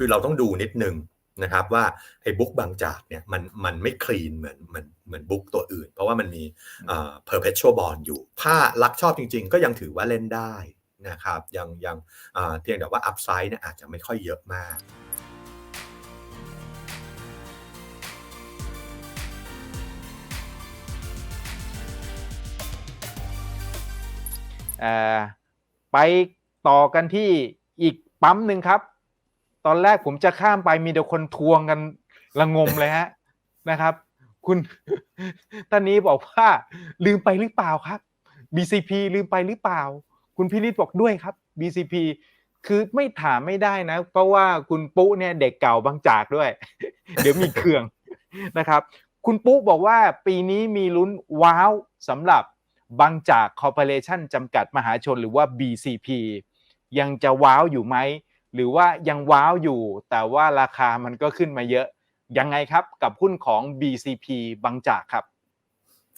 คือเราต้องดูนิดนึงนะครับว่าไอ้บุ๊กบางจากเนี่ยมันมันไม่คลีนเหมือนเหมือนเหมือนบุ๊กตัวอื่น เพราะว่ามันมีเอ่อ perpetual bond อยู่ ถ้ารักชอบจริง ๆ ก็ยังถือว่าเล่นได้นะครับยังยังอ่าเพียงแต่ว่า upside เนี่ยอาจจะไม่ค่อยเยอะมากเอ่อไปต่อกันที่อีกปั๊มหนึ่งครับ ตอนแรกผมจะข้ามไปมีแต่คนทวงกันระงมเลยฮะนะครับ คุณท่านนี้บอกว่าลืมไปหรือเปล่าครับ BCP ลืมไปหรือเปล่า คุณพินิจบอกด้วยครับ BCP คือไม่ถามไม่ได้นะ เพราะว่าคุณปุ๊เนี่ยเด็กเก่าบางจากด้วย เดี๋ยวมีเครื่องนะครับ คุณปุ๊บอกว่าปีนี้มีลุ้นว้าวสำหรับบางจากคอร์ปอเรชั่นจำกัดมหาชนหรือว่า BCP ยังจะว้าวอยู่ไหม หรือว่ายังว้าวอยู่ แต่ว่าราคามันก็ขึ้นมาเยอะ ยังไงครับกับหุ้นของ BCP บางจากครับ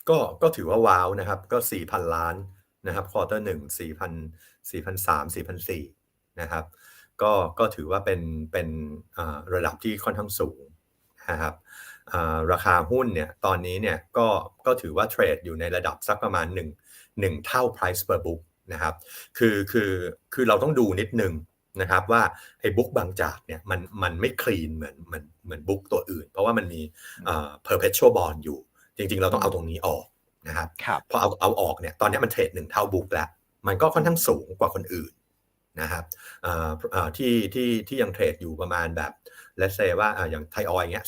ก็ก็ถือว่าว้าวนะครับ ก็ 4,000 ล้านนะครับควอเตอร์หนึ่ง4,000 4,300 4,400นสี่นะครับก็ก็ถือว่าเป็นเป็นระดับที่ค่อนข้างสูงนะครับราคาหุ้นเนี่ยตอนนี้เนี่ยก็ก็ถือว่าเทรดอยู่ในระดับสักประมาณ1 1เท่า price per book นะครับคือคือคือเราต้องดูนิดนึง นะครับว่าไอ้บุ๊กบางจากเนี่ยมันมันไม่คลีนเหมือนเหมือนเหมือนบุ๊กตัวอื่น เพราะว่ามันมีอ่า perpetual bond อยู่ จริง ๆ เราต้องเอาตรงนี้ออกนะครับครับพอเอาเอาออกเนี่ยตอนนี้มันเทรดหนึ่งเท่าบุ๊กแล้ว มันก็ค่อนข้างสูงกว่าคนอื่นนะครับอ่าอ่าที่ที่ที่ยังเทรดอยู่ประมาณแบบ let's say ว่าอ่าอย่างไทยออยเงี้ย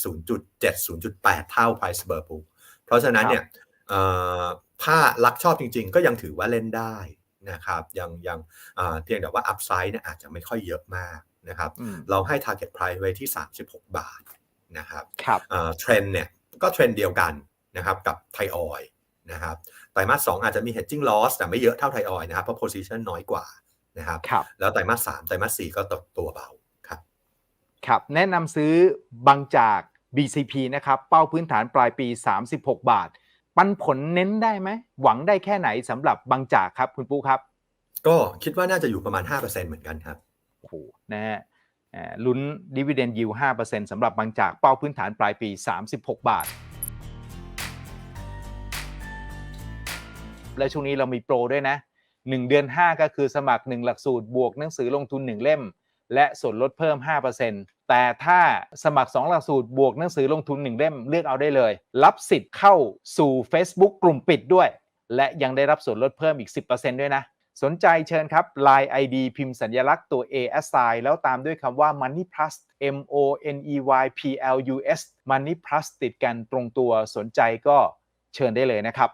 0.7 0.8เท่า price per book เพราะฉะนั้นเนี่ยเอ่อถ้ารักชอบจริง ๆ ก็ยังถือว่าเล่นได้ นะครับยังยังอ่าเพียงแต่ว่า upside เนี่ยอาจจะไม่ค่อยเยอะมากนะครับอืมเราให้ target price ไว้ที่ 36 บาทนะครับครับเทรนด์เนี่ยก็เทรนด์เดียวกันนะครับกับไทยออยนะครับไตรมาสสองอาจจะมี hedging loss แต่ไม่เยอะเท่าไทยออยนะครับเพราะ position น้อยกว่านะครับครับแล้วไตรมาสสามไตรมาสสี่ก็ตกตัวเบาครับครับ แนะนำซื้อบางจาก BCP นะครับ เป้าพื้นฐานปลายปี 36 บาท ปันผลเน้นได้ไหมหวังได้แค่ไหนสำหรับบางจากครับ คุณปุ๊ครับ ก็คิดว่าน่าจะอยู่ประมาณ 5%เหมือนกันครับโอ้โหนะฮะเอ่อลุ้นดีเวเดนยิว5%สำหรับบางจากเป้าพื้นฐานปลายปี 36 บาท และช่วงนี้เรามีโปรด้วยนะ 1 เดือน 5 ก็คือสมัคร 1 หลักสูตรบวกหนังสือลงทุน 1 เล่ม และส่วนลดเพิ่ม 5%แต่ถ้าสมัคร 2 หลักสูตรบวกหนังสือลงทุน 1 เล่มเลือกเอาได้เลย รับสิทธิ์เข้าสู่ Facebook กลุ่มปิดด้วย และยังได้รับส่วนลดเพิ่มอีก 10%ด้วยนะ สนใจเชิญครับ Line ID พิมพ์สัญลักษณ์ตัว A S I แล้วตามด้วยคำว่า Money Plus M O N E Y P L U S Money Plus ติดกันตรงตัวสนใจก็เชิญได้เลยนะครับ